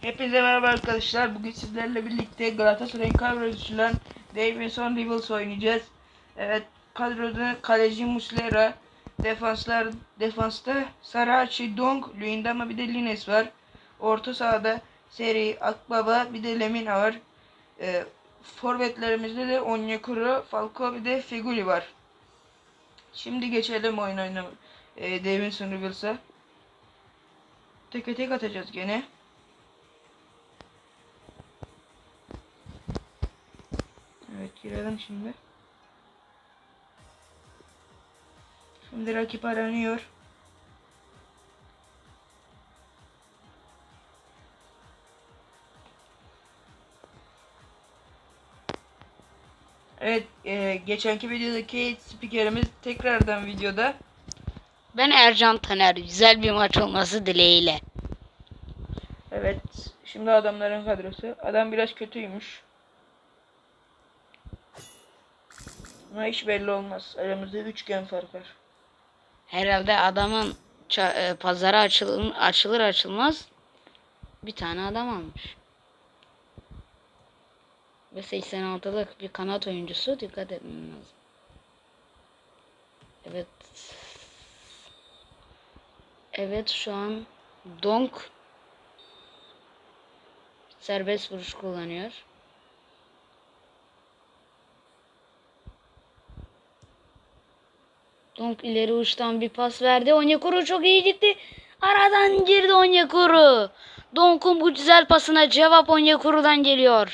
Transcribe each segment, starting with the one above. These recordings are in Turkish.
Hepinize merhaba arkadaşlar. Bugün sizlerle birlikte Galatasaray'ın kadrosuyla Davinson Rivals oynayacağız. Evet, kadroda kaleci Muslera, defanslar defansta Sarachi, Dong, Luyendama bir de Lines var. Orta sahada Seri, Akbaba bir de Lemina var. Ee, forvetlerimizde de Onyekuru, Falco bir de Feguli var. Şimdi geçelim oyun oynamaya. Ee, Davinson Rivals'a. Teke tek atacağız gene. Girelim şimdi. Şimdi rakip aranıyor. Evet, e, geçenki videodaki spikerimiz tekrardan videoda. Ben Ercan Taner. Güzel bir maç olması dileğiyle. Evet, şimdi adamların kadrosu. Adam biraz kötüymüş. Ama hiç belli olmaz. Aramızda üçgen fark var. Herhalde adamın ça- e, pazarı açılır, açılır açılmaz bir tane adam almış. Ve 86'lık bir kanat oyuncusu dikkat etmem lazım. Evet. Evet şu an Donk serbest vuruş kullanıyor. Donk ileri uçtan bir pas verdi. Onyekuru çok iyi gitti. Aradan girdi Onyekuru. Donk'un bu güzel pasına cevap Onyekuru'dan geliyor.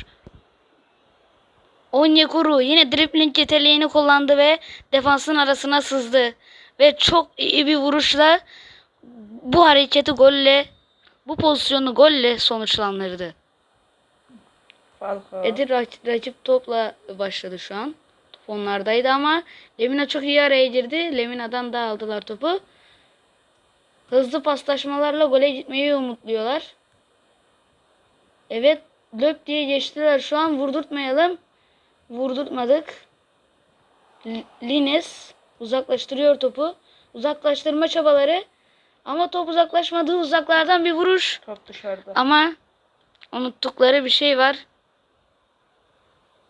Onyekuru yine dribbling yeteneğini kullandı ve defansın arasına sızdı. Ve çok iyi bir vuruşla bu hareketi golle, bu pozisyonu golle sonuçlandırdı. Falcao. Edir rak- rakip topla başladı şu an. Onlardaydı ama Lemina çok iyi araya girdi. Lemina'dan da aldılar topu. Hızlı paslaşmalarla gole gitmeyi umutluyorlar. Evet löp diye geçtiler şu an vurdurtmayalım. Vurdurtmadık. Lines uzaklaştırıyor topu. Uzaklaştırma çabaları. Ama top uzaklaşmadığı uzaklardan bir vuruş. Top dışarıda. Ama unuttukları bir şey var.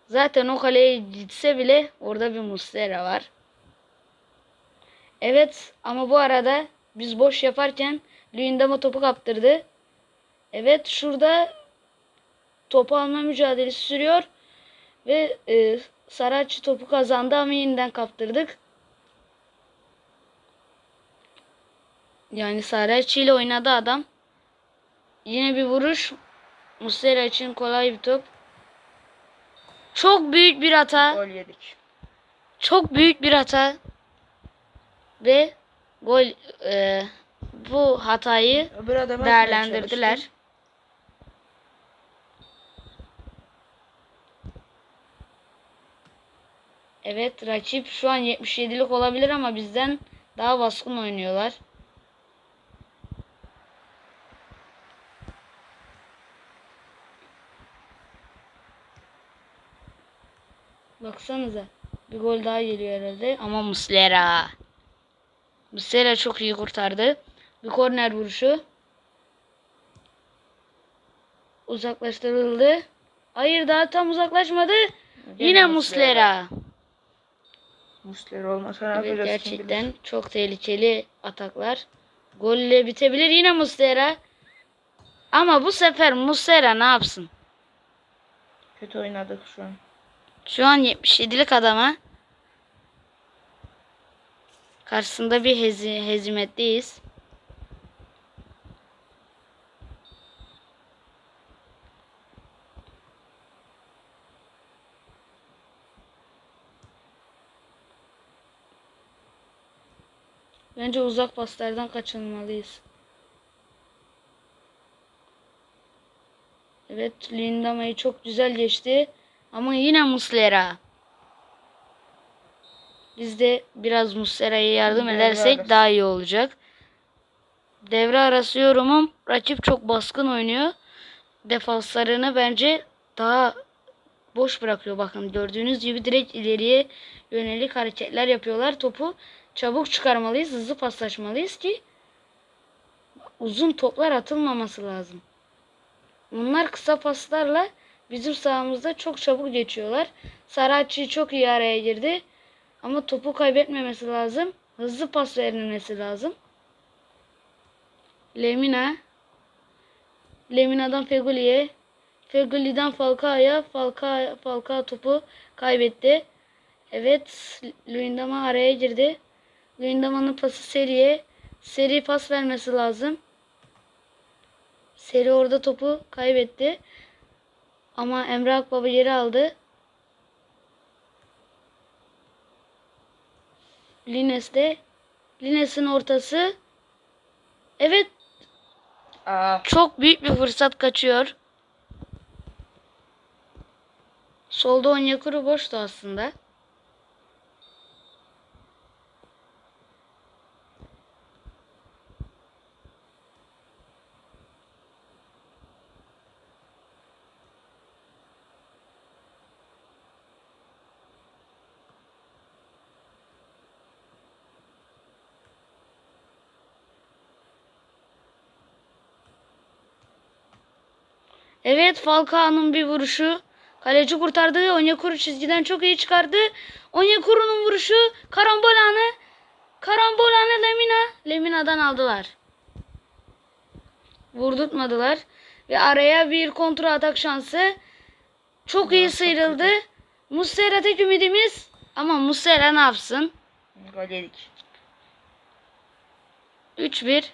Zaten o kaleye gitse bile orada bir Muslera var. Evet ama bu arada biz boş yaparken Luyendama topu kaptırdı. Evet şurada topu alma mücadelesi sürüyor. Ve e, Saraçi topu kazandı ama yeniden kaptırdık. Yani Saraçi ile oynadı adam. Yine bir vuruş. Muslera için kolay bir top. Çok büyük bir hata. Gol yedik. Çok büyük bir hata. Ve gol e, bu hatayı değerlendirdiler. Evet rakip şu an 77'lik olabilir ama bizden daha baskın oynuyorlar. Baksanıza. Bir gol daha geliyor herhalde ama Muslera. Muslera çok iyi kurtardı. Bir korner vuruşu. Uzaklaştırıldı. Hayır daha tam uzaklaşmadı. Yine Muslera. Muslera olmasa ne Evet yapacağız gerçekten bilir. çok tehlikeli ataklar. Golle bitebilir yine Muslera. Ama bu sefer Muslera ne yapsın? Kötü oynadık şu an. Şu an 77'lik adama karşısında bir hezi, hezimetteyiz. Bence uzak paslardan kaçınmalıyız. Evet, Lindama'yı çok güzel geçti. Ama yine Muslera. Biz de biraz Muslera'ya yardım Devre edersek arası. daha iyi olacak. Devre arası yorumum. Rakip çok baskın oynuyor. Defanslarını bence daha boş bırakıyor. Bakın gördüğünüz gibi direkt ileriye yönelik hareketler yapıyorlar. Topu çabuk çıkarmalıyız. Hızlı paslaşmalıyız ki uzun toplar atılmaması lazım. Bunlar kısa paslarla bizim sahamızda çok çabuk geçiyorlar. Saracchi çok iyi araya girdi. Ama topu kaybetmemesi lazım. Hızlı pas verilmesi lazım. Lemina. Lemina'dan Feguli'ye. Feguli'den Falcao'ya. Falcao, Falcao topu kaybetti. Evet. Luyendama araya girdi. Luyendama'nın pası Seri'ye. Seri pas vermesi lazım. Seri orada topu kaybetti. Ama Emre Akbaba geri aldı. Lines de. Lines'in ortası. Evet Aa, çok büyük bir fırsat kaçıyor. Solda Onyekuru boştu aslında. Evet Falcao'nun bir vuruşu. Kaleci kurtardı. Onyekuru çizgiden çok iyi çıkardı. Onyekuru'nun vuruşu. Karambol anı. Karambol anı Lemina. Lemina'dan aldılar. Vurdurtmadılar. Ve araya bir kontra atak şansı. Çok iyi sıyrıldı. Muslera tek ümidimiz. Ama Muslera ne yapsın? gol yedik. 3-1.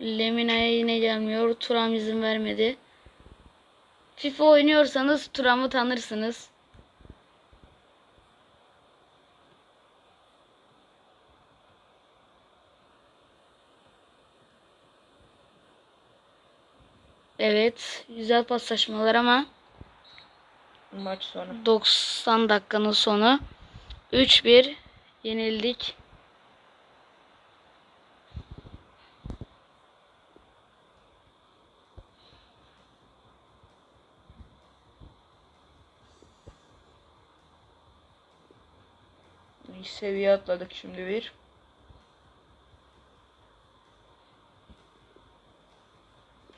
Lemina'ya yine gelmiyor. Turam izin vermedi. FIFA oynuyorsanız Turam'ı tanırsınız. Evet, güzel paslaşmalar ama Maç sonu. 90 dakikanın sonu 3-1 yenildik. Bir seviye atladık şimdi bir.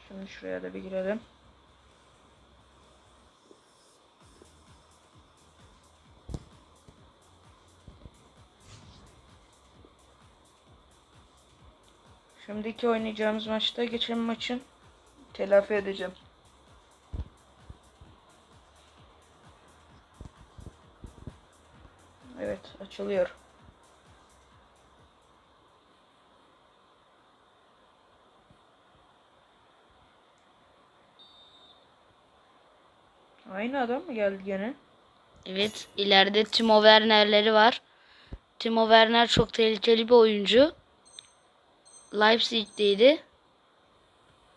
Şimdi şuraya da bir girelim. Şimdiki oynayacağımız maçta geçen maçın telafi edeceğim. Açılıyor. Aynı adam mı geldi gene? Evet, ileride Timo Werner'leri var. Timo Werner çok tehlikeli bir oyuncu. Leipzig'teydi.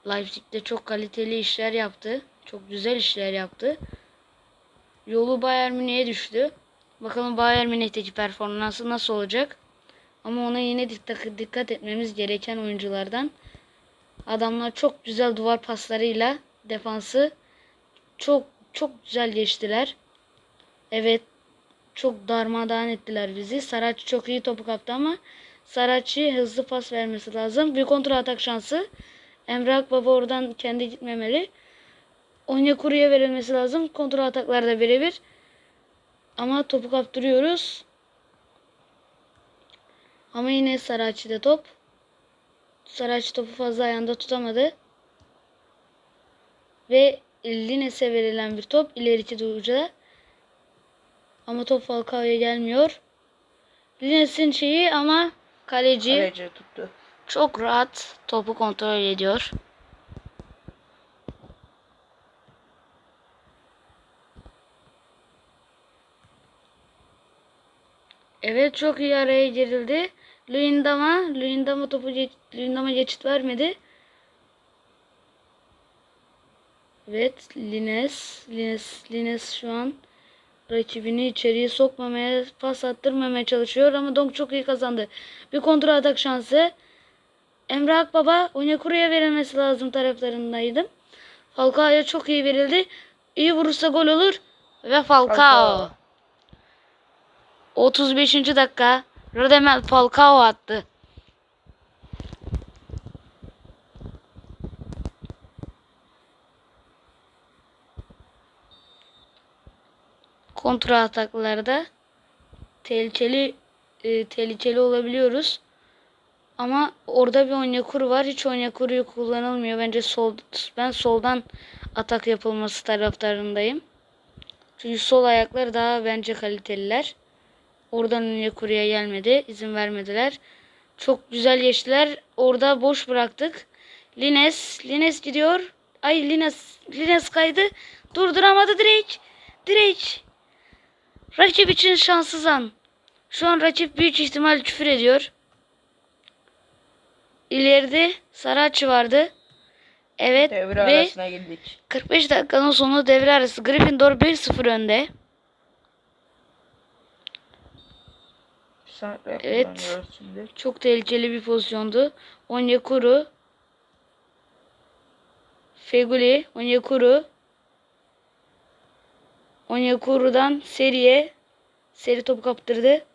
Leipzig'te çok kaliteli işler yaptı. Çok güzel işler yaptı. Yolu Bayern Münih'e düştü. Bakalım Bayern Münih'teki performansı nasıl olacak? Ama ona yine dikkat, etmemiz gereken oyunculardan. Adamlar çok güzel duvar paslarıyla defansı çok çok güzel geçtiler. Evet çok darmadağın ettiler bizi. Saracchi çok iyi topu kaptı ama Saracchi hızlı pas vermesi lazım. Bir kontra atak şansı. Emre Akbaba oradan kendi gitmemeli. Onyekuru'ya verilmesi lazım. Kontra ataklarda birebir. Ama topu kaptırıyoruz. Ama yine Saracchi'de top. Saracchi topu fazla ayağında tutamadı. Ve Lines'e verilen bir top ileriki ucuda. Ama top Falcao'ya gelmiyor. Lines'in şeyi ama kaleci Kaleci tuttu. çok rahat topu kontrol ediyor. Evet çok iyi araya girildi. Luyendama, Luyendama topu Luyendama geçit vermedi. Evet Lines, Lines, Lines şu an rakibini içeriye sokmamaya, pas attırmamaya çalışıyor ama Donk çok iyi kazandı. Bir kontra atak şansı. Emre Akbaba Onyekuru'ya verilmesi lazım taraflarındaydım. Falcao'ya çok iyi verildi. iyi vurursa gol olur. Ve Falcao. Falcao. 35. dakika. Radamel Falcao attı. Kontra ataklarda tehlikeli e, tehlikeli olabiliyoruz. Ama orada bir Onyekuru var. Hiç Onyekuru'yu kullanılmıyor. Bence sol ben soldan atak yapılması taraftarındayım. Çünkü sol ayaklar daha bence kaliteliler. Oradan Onyekuru'ya gelmedi. izin vermediler. Çok güzel geçtiler. Orada boş bıraktık. Lines, Lines gidiyor. Ay Lines, Lines kaydı. Durduramadı direkt. Direkt. Rakip için şanssız an. Şu an rakip büyük ihtimal küfür ediyor. İleride Saraçı vardı. Evet Devre ve arasına girdik. 45 dakikanın sonu devre arası Gryffindor 1-0 önde. Saniye Evet. şimdi. Çok tehlikeli bir pozisyondu. Onyekuru Feguli Onyekuru Onyekuru'dan seriye seri top kaptırdı.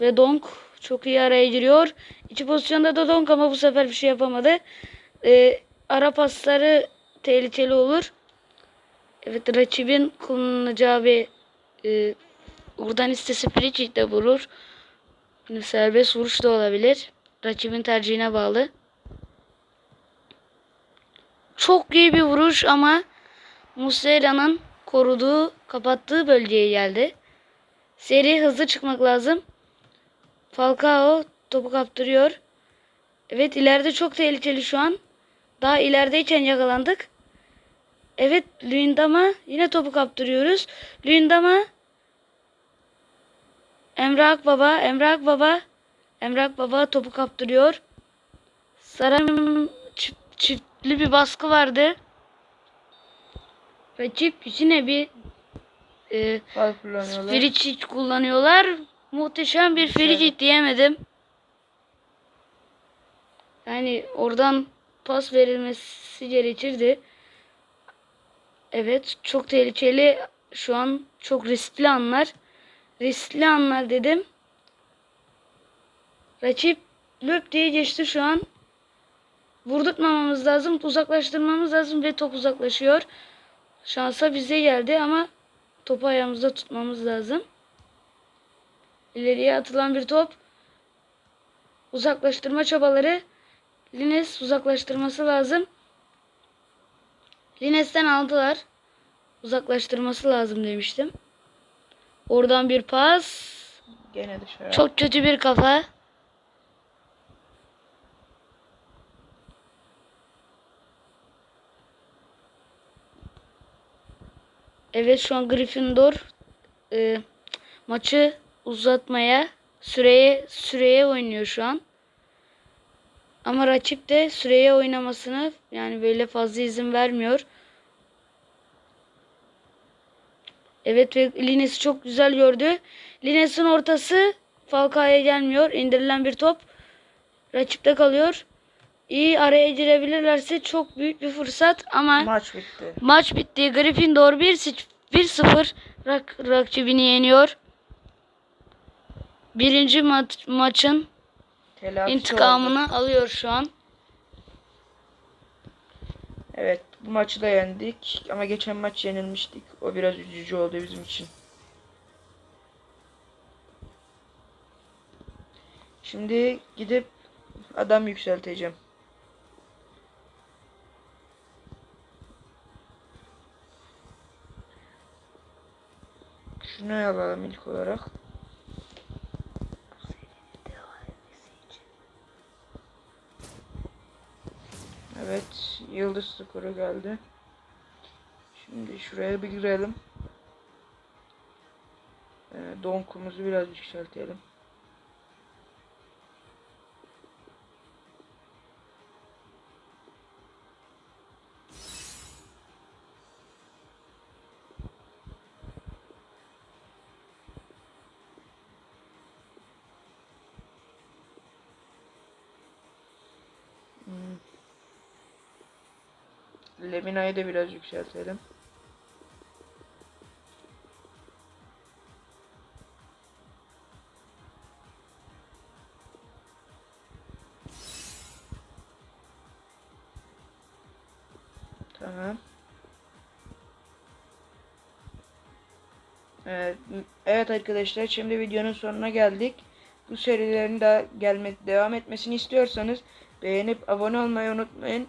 Ve Donk çok iyi araya giriyor. İki pozisyonda da Donk ama bu sefer bir şey yapamadı. Ee, ara pasları tehlikeli olur. Evet rakibin kullanacağı bir e, buradan istese free de vurur. Şimdi serbest vuruş da olabilir. Rakibin tercihine bağlı. Çok iyi bir vuruş ama Muslera'nın koruduğu, kapattığı bölgeye geldi. Seri hızlı çıkmak lazım. Falcao topu kaptırıyor. Evet ileride çok tehlikeli şu an. Daha ilerideyken yakalandık. Evet Luyendama yine topu kaptırıyoruz. Luyendama Emre Akbaba, Emre Akbaba, Emre Akbaba topu kaptırıyor. Saran çift, çiftli bir baskı vardı. Rakip yine bir e, Fal kullanıyorlar. Muhteşem bir fricik diyemedim. Yani oradan pas verilmesi gerekirdi. Evet çok tehlikeli. Şu an çok riskli anlar. Riskli anlar dedim. Rakip löp diye geçti şu an. Vurdurtmamamız lazım. Uzaklaştırmamız lazım ve top uzaklaşıyor. Şansa bize geldi ama topu ayağımızda tutmamız lazım. İleriye atılan bir top. Uzaklaştırma çabaları. Lines uzaklaştırması lazım. Lines'ten aldılar. Uzaklaştırması lazım demiştim. Oradan bir pas. Gene dışarı. Çok kötü bir kafa. Evet şu an Gryffindor e, maçı uzatmaya süreye süreye oynuyor şu an. Ama rakip de süreye oynamasını yani böyle fazla izin vermiyor. Evet ve Lines'i çok güzel gördü. Lines'in ortası Falcao'ya gelmiyor. İndirilen bir top. Rakipte kalıyor. İyi araya girebilirlerse çok büyük bir fırsat ama Maç bitti. maç bitti. Gryffindor 1-0 rak rakibini yeniyor. Birinci ma- maçın Telafisi intikamını oldu. alıyor şu an. Evet bu maçı da yendik ama geçen maç yenilmiştik. O biraz üzücü oldu bizim için. Şimdi gidip adam yükselteceğim. Şunu alalım ilk olarak. Evet, yıldız skoru geldi. Şimdi şuraya bir girelim. Ee, donkumuzu biraz yükseltelim. Lemina'yı da biraz yükseltelim. Tamam. Evet, evet arkadaşlar şimdi videonun sonuna geldik. Bu serilerin daha gelme devam etmesini istiyorsanız beğenip abone olmayı unutmayın.